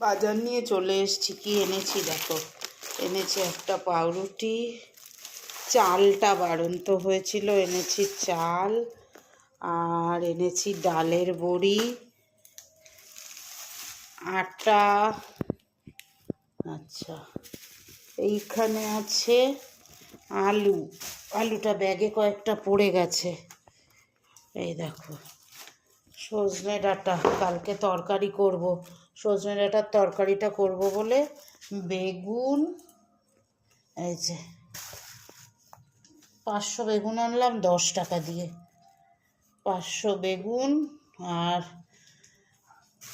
বাজার নিয়ে চলে এসেছি। কি এনেছি দেখো? এনেছি একটা পাউরুটি, চালটা বাড়ন্ত হয়েছিল, এনেছি চাল, আর এনেছি ডালের বড়ি, আটা আচ্ছা এইখানে আছে আলু। আলুটা ব্যাগে কয়েকটা পড়ে গেছে। এই দেখো, সজনে ডাটা, কালকে তরকারি করব। সজনে ডাঁটার তরকারিটা করব বলে বেগুন, এই যে পাঁচশো বেগুন আনলাম, দশ টাকা দিয়ে। পাঁচশো বেগুন আর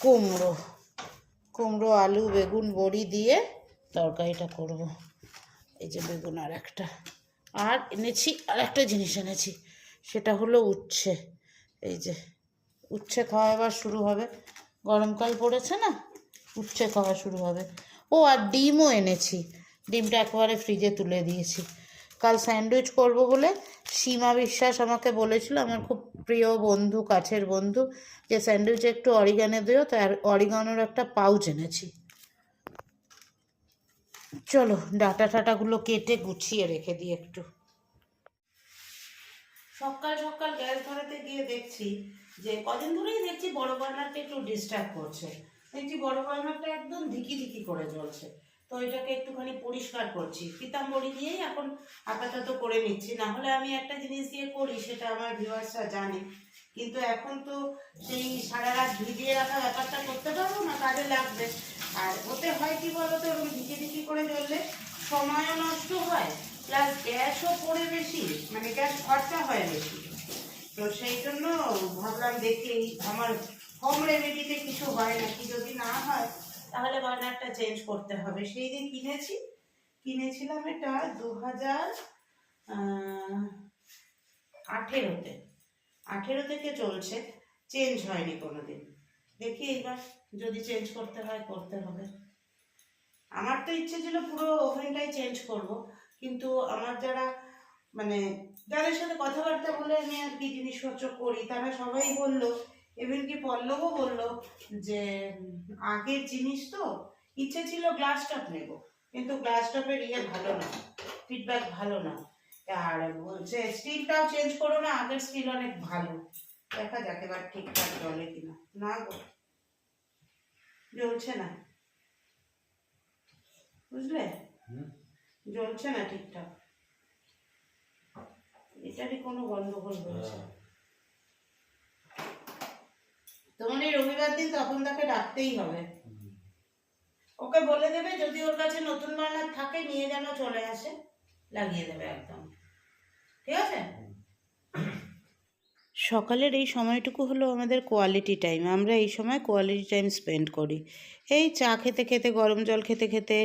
কুমড়ো কুমড়ো, আলু, বেগুন, বড়ি দিয়ে তরকারিটা করব। এই যে বেগুন আর একটা। আর এনেছি, আর একটা জিনিস এনেছি, সেটা হলো উচ্ছে। এই যে উচ্ছে খাওয়া এবার শুরু হবে। গরমকাল পড়েছে না? উচ্ছে খাওয়া শুরু হবে। ও, আর ডিমও এনেছি। ডিমটা একেবারে ফ্রিজে তুলে দিয়েছি। কাল স্যান্ডউইচ করব বলে সীমা বিশ্বাস আমাকে বলেছিল, আমার খুব প্রিয় বন্ধু, কাছের বন্ধু, যে স্যান্ডউইচে একটু অরিগানে দিও, তো অরিগানোর একটা পাউচ এনেছি। চলো, ডাটা টাটাগুলো কেটে গুছিয়ে রেখে দিই একটু। সকাল সকাল গ্যাস ধরাতে গিয়ে দেখছি যে কদিন ধরেই দেখছি বড় বার্নারটা একটু ডিস্টার্ব করছে। দেখছি বড় বার্নারটা একদম ধিকি ধিকি করে জ্বলছে। তো এটাকে একটুখানি পরিষ্কার করছি। পিতাম্বরি দিয়েই এখন আপাতত করে নিচ্ছি। না হলে আমি একটা জিনিস দিয়ে করি, সেটা আমার ভিউয়ার্সরা জানে। কিন্তু এখন তো সেই সারা রাত ভিজিয়ে রাখা ব্যাপারটা করতে পারব না, কাজে লাগবে। আর ওতে হয় কি বলতো ওরকম ধিকি ধিকি করে জ্বললে সময়ও নষ্ট হয় প্লাস গ্যাসও পড়ে বেশি মানে গ্যাস খরচা হয় বেশি। তো সেই জন্য ভাবলাম দেখি আমার হোম রেমেডিতে কিছু হয় নাকি? যদি না হয়, তাহলে বার্নারটা চেঞ্জ করতে হবে। সেই দিন কিনেছি, কিনেছিলাম এটা দু হাজার আঠেরোতে। আঠেরো থেকে চলছে চেঞ্জ হয়নি কোনো দিন দেখি এইবার যদি চেঞ্জ করতে হয়, করতে হবে। আমার তো ইচ্ছে ছিল পুরো ওভেনটাই চেঞ্জ করব, কিন্তু আমার যারা মানে যাদের সাথে কথাবার্তা বলে আমি আর কি জিনিসপত্র করি তারা সবাই বলল এমন কি পল্লবও বলল যে আগের জিনিস তো ইচ্ছে ছিল গ্লাস টপ নেব কিন্তু গ্লাস টপের ইয়ে ভালো না ফিডব্যাক ভালো না। আর বলছে স্টিলটাও চেঞ্জ করো না আগের স্টিল অনেক ভালো। দেখা যাক এবার ঠিকঠাক চলে কিনা। না গো জ্বলছে না। বুঝলে? জ্বলছে না ঠিকঠাক। এটারই কোনো গন্ডগোল হয়েছে। তোমার এই রবিবার দিন তখন তাকে ডাকতেই হবে। ওকে বলে দেবে যদি ওর কাছে নতুন বার্নার থাকে নিয়ে যেন চলে আসে লাগিয়ে দেবে একদম। ঠিক আছে? সকালের এই সময়টুকু হলো আমাদের কোয়ালিটি টাইম আমরা এই সময় কোয়ালিটি টাইম স্পেন্ড করি। এই চা খেতে খেতে, গরম জল খেতে খেতে,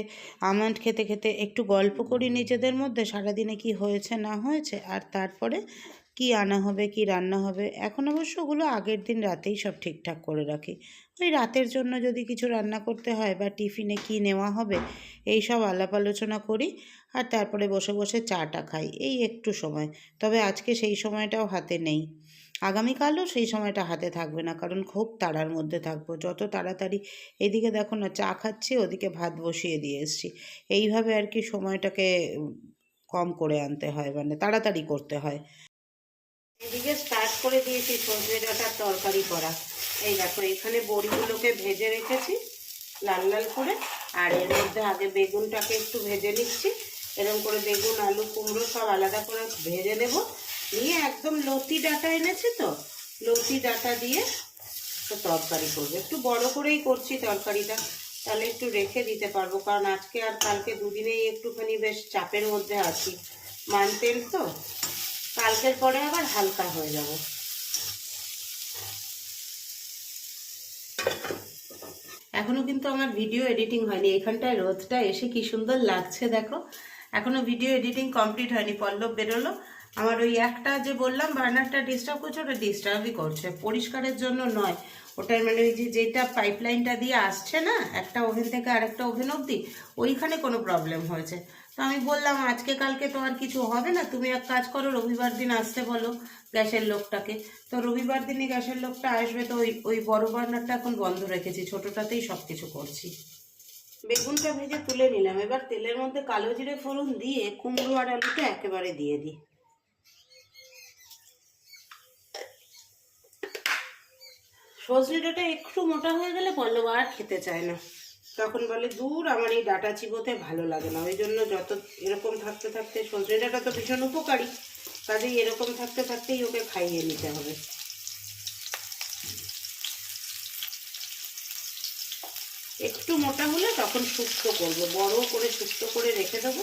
আমন্ড খেতে খেতে একটু গল্প করি নিজেদের মধ্যে, সারাদিনে কি হয়েছে, না হয়েছে, আর তারপরে কি আনা হবে, কি রান্না হবে, এখন অবশ্য ওগুলো আগের দিন রাতেই সব ঠিকঠাক করে রাখি। ওই রাতের জন্য যদি কিছু রান্না করতে হয় বা টিফিনে কি নেওয়া হবে, এই সব আলাপ আলোচনা করি, আর তারপরে বসে বসে চাটা খাই, এই একটু সময়। তবে আজকে সেই সময়টাও হাতে নেই। আগামীকালও সেই সময়টা হাতে থাকবে না, কারণ খুব তাড়ার মধ্যে থাকব। যত তাড়াতাড়ি এদিকে দেখো না, চা খাচ্ছি, ওদিকে ভাত বসিয়ে দিয়ে এসছি। এইভাবে আর কি সময়টাকে কম করে আনতে হয় মানে তাড়াতাড়ি করতে হয়। এদিকে স্টার্ট করে দিয়েছি সজনে ডাঁটার তরকারি করা। এই দেখো, এখানে বড়িগুলোকে ভেজে রেখেছি, লাল লাল করে। আর এর মধ্যে আগে বেগুনটাকে একটু ভেজে নিচ্ছি। এরকম করে বেগুন, আলু, কুমড়ো সব আলাদা করে ভেজে নেব। নিয়ে একদম লতি ডাটা এনেছি তো? লতি ডাটা দিয়ে তো তরকারি করব। একটু বড় করেই করছি তরকারিটা, তাহলে একটু রেখে দিতে পারব। কারণ আজকে আর কালকে দুদিনেই একটুখানি বেশ চাপের মধ্যে আছি। মানতেন তো, কালকের পরে আবার হালকা হয়ে যাব। এখনও কিন্তু আমার ভিডিও এডিটিং হয়নি। এখানটায় রোদটা এসে কি সুন্দর লাগছে দেখো। এখনও ভিডিও এডিটিং কমপ্লিট হয়নি। পল্লব বেরোলো। আমার ওই একটা যে বললাম, বার্নারটা ডিস্টার্ব করছে, ওটা ডিস্টার্বই করছে। পরিষ্কারের জন্য নয়। ওটার মানে ওই যে যেটা পাইপলাইনটা দিয়ে আসছে না, একটা ওভেন থেকে আরেকটা ওভেন অবধি, ওইখানে কোনো প্রবলেম হয়েছে। তো আমি বললাম, আজকে কালকে তো আর কিছু হবে না। তুমি এক কাজ করো, রবিবার দিন আসতে বলো গ্যাসের লোকটাকে। তো রবিবার দিনই গ্যাসের লোকটা আসবে, তো ওই ওই বড় বার্নারটা এখন বন্ধ রেখেছি। ছোটোটাতেই সব কিছু করছি। বেগুনটা ভেজে তুলে নিলাম। এবার তেলের মধ্যে কালো জিরে ফোড়ন দিয়ে কুমড়ো আর আলুটা একেবারে দিয়ে দিই। সজনে ডাঁটা একটু মোটা হয়ে গেলে পল্লব আর খেতে চায় না। তখন বলে, দূর, আমার এই ডাটা চিবোতে ভালো লাগে না। ওই জন্য যত এরকম থাকতে থাকতে সজনে ডাঁটা তো ভীষণ উপকারী, কাজেই এরকম থাকতে থাকতেই ওকে খাইয়ে নিতে হবে। একটু মোটা হলে তখন শুক্তো করব, বড় করে শুক্তো করে রেখে দেবো।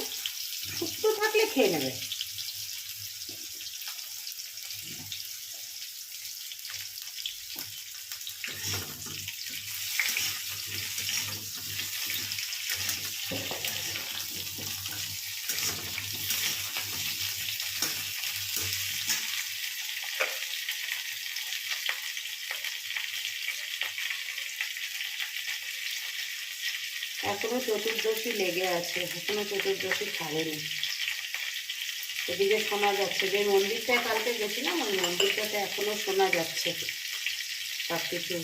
শুক্তো থাকলে খেয়ে নেবে এখনও চতুর্দশী লেগে আছে এখনও চতুর্দশী ছাড়েনি এদিকে শোনা যাচ্ছে যে মন্দিরটায় কালকে গেছিলাম, ওই মন্দিরটাতে এখনও শোনা যাচ্ছে। সব কিছু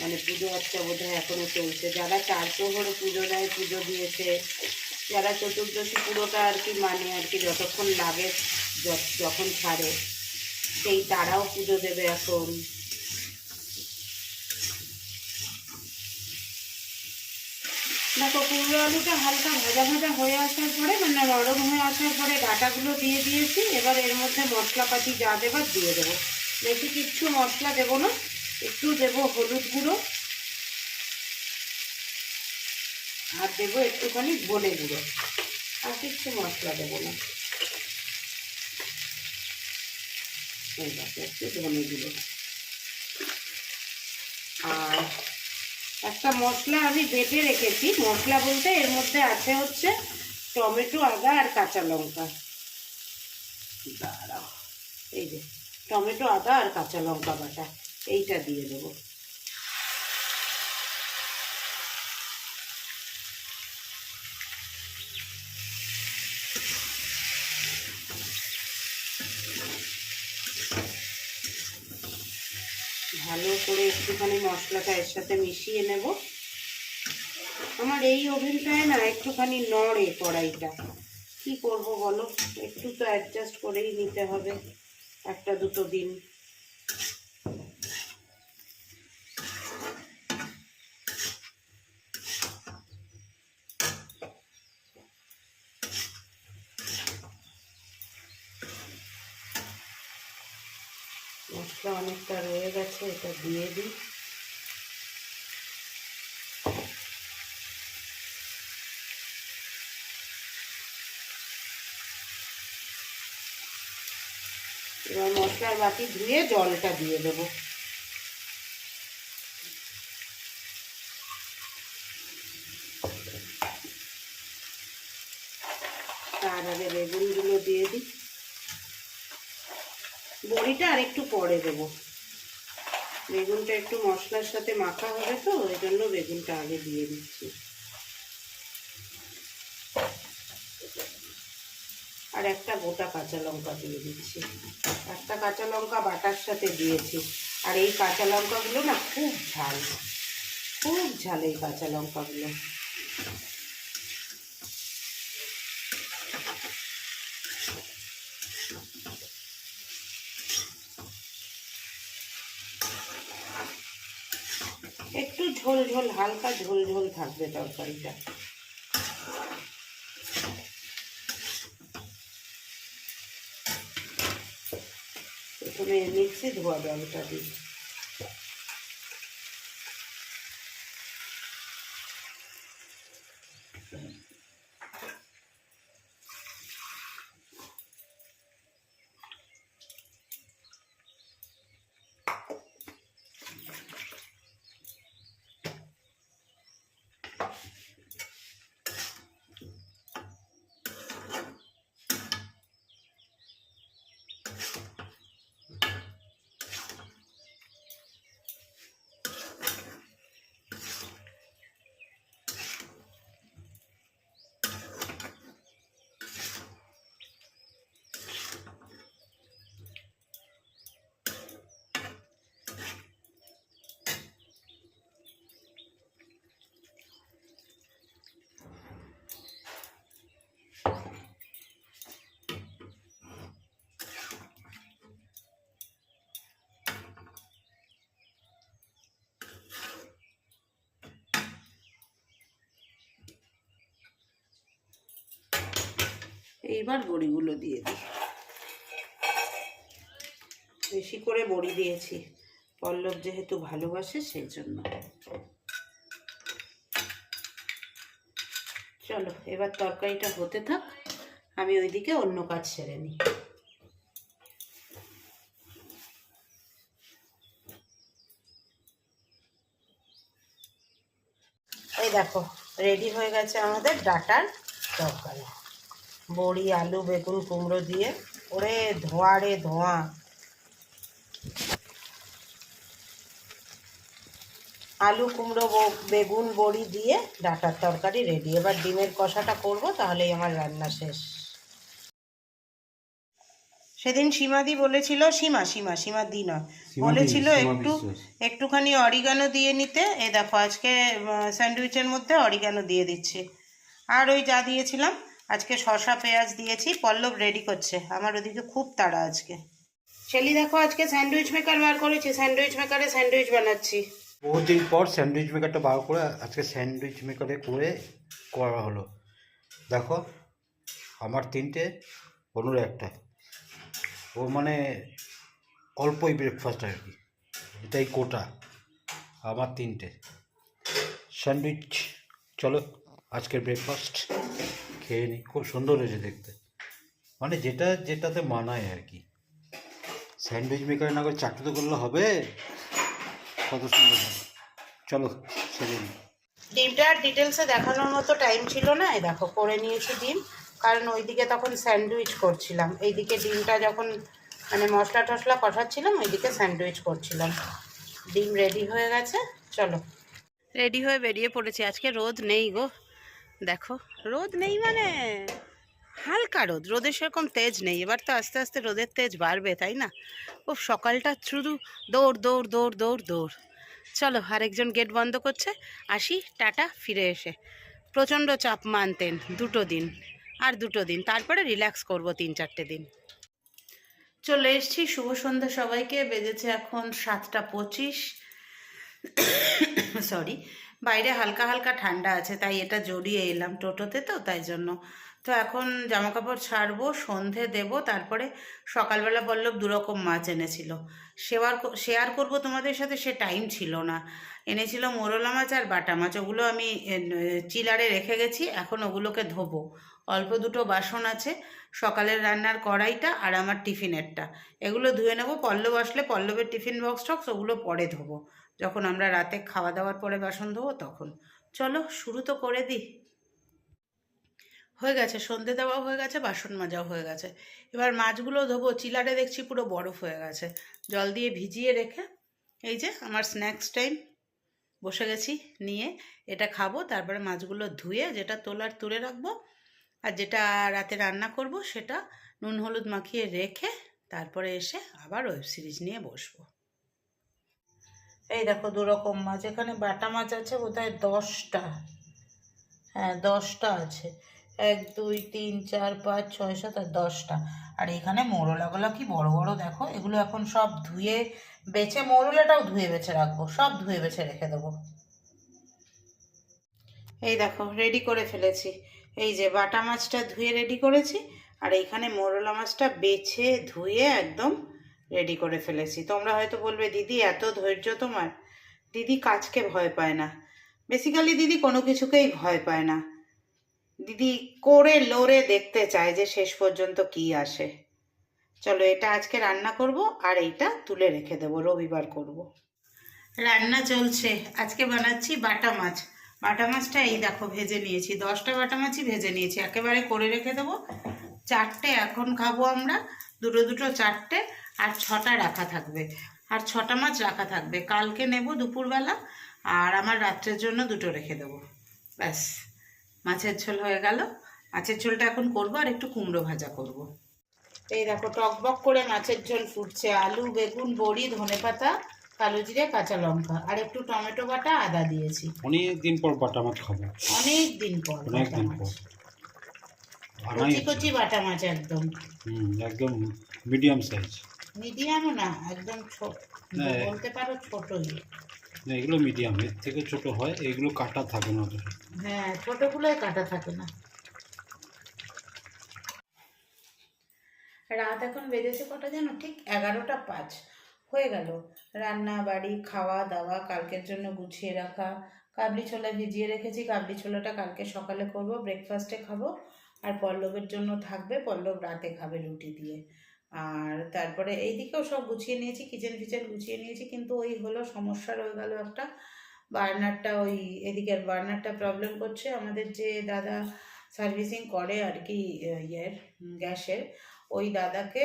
মানে পুজো আচ্ছা বোধ হয় এখনও চলছে। যারা চার প্রহরে পুজো দেয় পুজো দিয়েছে, যারা চতুর্দশী পুরোটা আর কি মানে আর কি যতক্ষণ লাগে যখন ছাড়ে, সেই তারাও পুজো দেবে এখন। দেখো কুমড়ো আলুটা হালকা ভাজা ভাজা হয়ে আসার পরে মানে নরম হয়ে আসার পরে ডাটাগুলো দিয়ে দিয়েছি। এবার এর মধ্যে মশলাপাতি যা দেবার দিয়ে দেবো। বেশি কিচ্ছু মশলা দেবো না, একটু দেবো হলুদ গুঁড়ো। আর দেবো একটুখানি ধনে গুঁড়ো। আর কিচ্ছু মশলা দেবো না। এই দেখো একটু ধনে গুঁড়ো আর একটা মশলা আমি বেটে রেখেছি। মশলা বলতে এর মধ্যে আছে হচ্ছে টমেটো, আদা আর কাঁচা লঙ্কা। দাঁড়াও, এই যে টমেটো, আদা আর কাঁচা লঙ্কা বাটা, এইটা দিয়ে দেবো ভালো করে একটুখানি মশলাটা এর সাথে মিশিয়ে নেব। আমার এই ওভেনটায় না একটুখানি নড়ে কড়াইটা। কি করব বলো? একটু তো অ্যাডজাস্ট করেই নিতে হবে। একটা দুটো দিন। মশলা অনেকটা রয়ে গেছে, এটা দিয়ে দিই। এবার মশলার বাটি ধুয়ে জলটা দিয়ে দেবো। তার আগে বেগুনগুলো দিয়ে দিই। বড়িটা আর একটু পরে দেবো। বেগুনটা একটু মশলার সাথে মাখা হবে তো, ওই জন্য বেগুনটা আগে দিয়ে দিচ্ছি। আর একটা গোটা কাঁচা লঙ্কা দিয়ে দিচ্ছি। একটা কাঁচা লঙ্কা বাটার সাথে দিয়েছি। আর এই কাঁচা লঙ্কাগুলো না খুব ঝাল খুব ঝাল এই কাঁচা লঙ্কাগুলো একটু ঝোল ঝোল হালকা ঝোল ঝোল থাকবে তরকারিটা। প্রথমে মিক্সি ধোয়া জলটা দিই এইবার বড়িগুলো দিয়ে দিই। বেশি করে বড়ি দিয়েছি। পল্লব যেহেতু ভালোবাসে সেই জন্য চলো, এবার তরকারিটা হতে থাক। আমি ওইদিকে অন্য কাজ সেরে নিই। এই দেখো রেডি হয়ে গেছে আমাদের ডাটার তরকারি। বড়ি আলু বেগুন কুমড়ো দিয়ে ওরে ধোঁয়া রে ধোঁয়া। আলু কুমড়ো বেগুন বড়ি দিয়ে ডাটার তরকারি রেডি এবার ডিমের কষাটা করব তাহলেই আমার রান্না শেষ। সেদিন সীমাদি বলেছিল সীমা সীমা সীমা দি নয় বলেছিল একটু একটুখানি অরিগানো দিয়ে নিতে। এ দেখো আজকে স্যান্ডউইচের মধ্যে অরিগানো দিয়ে দিচ্ছি। আর ওই যা দিয়েছিলাম আজকে শসা পেঁয়াজ দিয়েছি, পল্লব রেডি করছে। আমার ওদিকে খুব তাড়া আজকে। শেলি, দেখো আজকে স্যান্ডউইচ মেকার বার করেছি। স্যান্ডউইচ মেকারে স্যান্ডউইচ বানাচ্ছি। বহুদিন পর স্যান্ডউইচ মেকারটা বার করে আজকে স্যান্ডউইচ মেকারে করে করা হলো। দেখো, আমার তিনটে অনুর একটা। ও মানে অল্পই ব্রেকফাস্ট আর কি। এটাই কোটা আমার তিনটে। স্যান্ডউইচ চলো, আজকের ব্রেকফাস্ট খেয়ে নিই খুব সুন্দর হয়েছে দেখতে। মানে যেটা যেটাতে মানায় আর কি। স্যান্ডউইচ মেকারে না করে চাটুতে করলে হবে। কত সুন্দর হবে। চলো সেরে নিই ডিমটা ডিটেলসে দেখানোর মতো টাইম ছিল না। এই দেখো করে নিয়েছি ডিম। কারণ ওইদিকে তখন স্যান্ডউইচ করছিলাম। এইদিকে ডিমটা যখন মানে মশলা টশলা কষাচ্ছিলাম ওইদিকে স্যান্ডউইচ করছিলাম। ডিম রেডি হয়ে গেছে। চলো। রেডি হয়ে বেরিয়ে পড়েছি। আজকে রোদ নেই গো। দেখো, রোদ নেই মানে। হালকা রোদ রোদের সেরকম তেজ নেই। এবার তো আস্তে আস্তে রোদের তেজ বাড়বে, তাই না? ও সকালটা শুধু দৌড় দৌড় দৌড় দৌড় দৌড়। চলো, আরেকজন গেট বন্ধ করছে। আসি, টাটা, ফিরে এসে। প্রচণ্ড চাপ মানতেন দুটো দিন, আর দুটো দিন। তারপরে রিল্যাক্স করব তিন চারটে দিন। চলে এসছি, শুভ সন্ধ্যা সবাইকে। বেজেছে এখন সাতটা পঁচিশ। সরি বাইরে হালকা হালকা ঠান্ডা আছে, তাই এটা জড়িয়ে এলাম টোটোতে তো, তাই জন্য। তো এখন জামা কাপড় ছাড়বো, সন্ধে দেব, তারপরে সকালবেলা পল্লব দুরকম মাছ এনেছিল। শেয়ার শেয়ার করব তোমাদের সাথে, সে টাইম ছিল না। এনেছিল মোরলা মাছ আর বাটা মাছ, ওগুলো আমি চিলারে রেখে গেছি, এখন ওগুলোকে ধোবো। অল্প দুটো বাসন আছে, সকালের রান্নার কড়াইটা আর আমার টিফিনেরটা। এগুলো ধুয়ে নেব, পল্লব আসলে পল্লবের টিফিন বক্স টক্স, ওগুলো পরে ধোবো। যখন আমরা রাতে খাওয়া দাওয়ার পরে বাসন ধোবো তখন। চলো, শুরু তো করে দিই। হয়ে গেছে, সন্ধে দেওয়া হয়ে গেছে, বাসন মাজাও হয়ে গেছে। এবার মাছগুলো ধোবো, চিলারে দেখছি পুরো বরফ হয়ে গেছে। জল দিয়ে ভিজিয়ে রেখে, এই যে আমার স্ন্যাক্স টাইম, বসে গেছি, নিয়ে এটা খাব, তারপরে মাছগুলো ধুয়ে যেটা তোলার তুলে রাখব, আর যেটা রাতে রান্না করব সেটা নুন হলুদ মাখিয়ে রেখে তারপরে এসে আবার ওয়েব সিরিজ নিয়ে বসবো। এই দেখো দু রকম মাছ, এখানে বাটা মাছ আছে বোধহয় দশটা। হ্যাঁ দশটা আছে। এক, দুই, তিন, চার, পাঁচ, ছয়, সাত আর দশটা। আর এখানে মোরলাগুলো কি বড় বড় দেখো, এগুলো এখন সব ধুয়ে বেছে, মোরলাটাও ধুয়ে বেছে রাখব, সব ধুয়ে বেছে রেখে দেবো। এই দেখো রেডি করে ফেলেছি। এই যে বাটা মাছটা ধুয়ে রেডি করেছি, আর এইখানে মোরলা মাছটা বেছে, ধুয়ে একদম রেডি করে ফেলেছি। তোমরা হয়তো বলবে, দিদি, এত ধৈর্য তোমার? দিদি কাজকে ভয় পায় না। বেসিক্যালি দিদি কোনো কিছুকেই ভয় পায় না। দিদি করে লড়ে দেখতে চায় যে শেষ পর্যন্ত কি আসে। চলো, এটা আজকে রান্না করব আর এইটা তুলে রেখে দেবো, রবিবার করব। রান্না চলছে। আজকে বানাচ্ছি বাটা মাছ। বাটা মাছটা এই দেখো, ভেজে নিয়েছি। দশটা বাটা মাছই ভেজে নিয়েছি। একেবারে করে রেখে দেবো। চারটে এখন খাব আমরা। দুটো দুটো চারটে। আর ছটা রাখা থাকবে। আর ছটা মাছ রাখা থাকবে। কালকে নেব দুপুরবেলা আর আমার রাত্রের জন্য দুটো রেখে দেবো। ব্যাস মাছের ঝোল হয়ে গেল। মাছের ঝোলটা এখন করব আর একটু কুমড়ো ভাজা করব। এই দেখো টকবক করে মাছের ঝোল ফুটছে। আলু বেগুন বড়ি ধনেপাতা কালো জিরে কাঁচা লঙ্কা আর একটু টমেটো বাটা আদা দিয়েছি। অনেক দিন পর বাটা মাছ খাব। অনেক দিন পর অনেক দিন পর। কচি কচি বাটা মাছ একদম। হুম একদম মিডিয়াম সাইজ মিডিয়ামও না একদম ছোট বলতে পারো ছোটই। না এগুলো মিডিয়াম এর থেকে ছোট হয় এগুলো কাটা থাকে না হ্যাঁ ছোটগুলোই কাটা থাকে না। রাত এখন বেজেছে কটা জানো? ঠিক এগারোটা পাঁচ। হয়ে গেল। রান্না বাড়ি খাওয়া দাওয়া কালকের জন্য গুছিয়ে রাখা। কাবলি ছোলা ভিজিয়ে রেখেছি কাবলি ছোলাটা কালকে সকালে করব ব্রেকফাস্টে খাব। আর পল্লবের জন্য থাকবে পল্লব রাতে খাবে রুটি দিয়ে। আর তারপরে এইদিকেও সব গুছিয়ে নিয়েছি কিচেন ফিচেন গুছিয়ে নিয়েছি, কিন্তু ওই হলো সমস্যা রয়ে গেল একটা। বার্নারটা ওই এদিকের বার্নারটা প্রবলেম করছে। আমাদের যে দাদা সার্ভিসিং করে আর কি ইয়ের গ্যাসের, ওই দাদাকে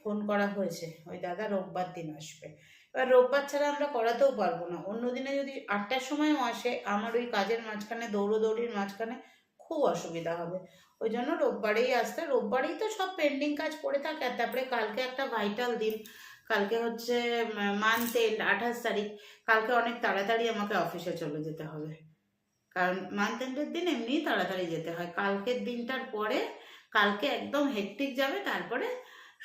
ফোন করা হয়েছে। ওই দাদা রোববার দিন আসবে। এবার রোববার ছাড়া আমরা করাতেও পারব না। অন্য দিনে যদি আটটার সময়ও আসে, আমার ওই কাজের মাঝখানে, দৌড়োদৌড়ির মাঝখানে খুব অসুবিধা হবে। ওই জন্য রোববারেই আসতে, রোববারেই তো সব পেন্ডিং কাজ পড়ে থাকে। আর তারপরে কালকে একটা ভাইটাল দিন। কালকে হচ্ছে মান্থ এন্ড আঠাশ তারিখ। কালকে অনেক তাড়াতাড়ি আমাকে অফিসে চলে যেতে হবে। কারণ মান্থ এন্ডের দিন এমনি তাড়াতাড়ি যেতে হয়। কালকের দিনটার পরে, কালকে একদম হেকটিক যাবে। তারপরে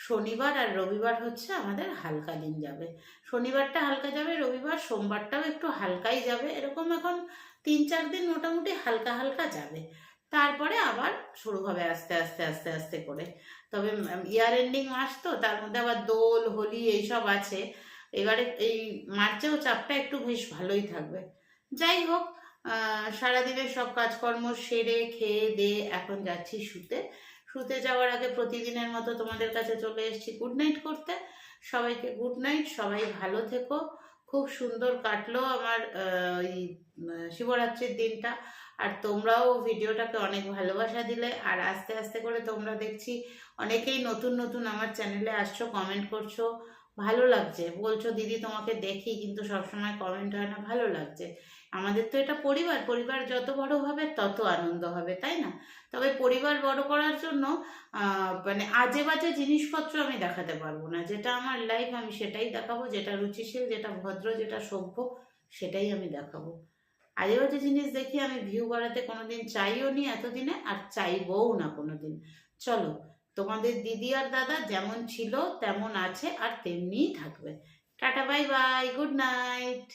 শনিবার আর রবিবার হচ্ছে আমাদের হালকা দিন যাবে। শনিবারটা হালকা যাবে, রবিবার সোমবারটাও একটু হালকাই যাবে। এরকম এখন তিন চার দিন মোটামুটি হালকা হালকা যাবে। তারপরে আবার শুরু হবে আস্তে আস্তে আস্তে আস্তে করে। তবে ইয়ার এন্ডিং মাস তো, তার মধ্যে আবার দোল, হোলি এইসব আছে। এবারে এই মার্চেও চাপটা একটু বেশ ভালোই থাকবে। যাই হোক সারাদিনের সব কাজকর্ম সেরে, খেয়ে দিয়ে এখন যাচ্ছি শুতে। শুতে যাওয়ার আগে প্রতিদিনের মতো তোমাদের কাছে চলে এসেছি গুড নাইট করতে। সবাইকে গুড নাইট সবাই ভালো থেকো। খুব সুন্দর কাটলো আমার এই শিবরাত্রির দিনটা। আর তোমরাও ভিডিওটাকে অনেক ভালোবাসা দিলে। আর আস্তে আস্তে করে তোমরা দেখছি অনেকেই নতুন নতুন আমার চ্যানেলে আসছো কমেন্ট করছ। ভালো লাগছে। বলছো, দিদি, তোমাকে দেখি। কিন্তু সবসময় কমেন্ট হয় না। ভালো লাগছে। আমাদের তো এটা পরিবার। পরিবার যত বড় হবে, তত আনন্দ হবে, তাই না? তবে পরিবার বড় করার জন্য মানে আজে বাজে জিনিসপত্র আমি দেখাতে পারব না। যেটা আমার লাইফ আমি সেটাই দেখাবো। যেটা রুচিশীল, যেটা ভদ্র, যেটা সভ্য, সেটাই আমি দেখাবো। আজে যে জিনিস দেখি, আমি ভিউ বাড়াতে কোনোদিন চাইও নি এতদিনে, আর চাইবও না কোনোদিন। চলো, তোমাদের দিদি আর দাদা যেমন ছিল তেমন আছে, আর তেমনিই থাকবে। Tata, bye bye good night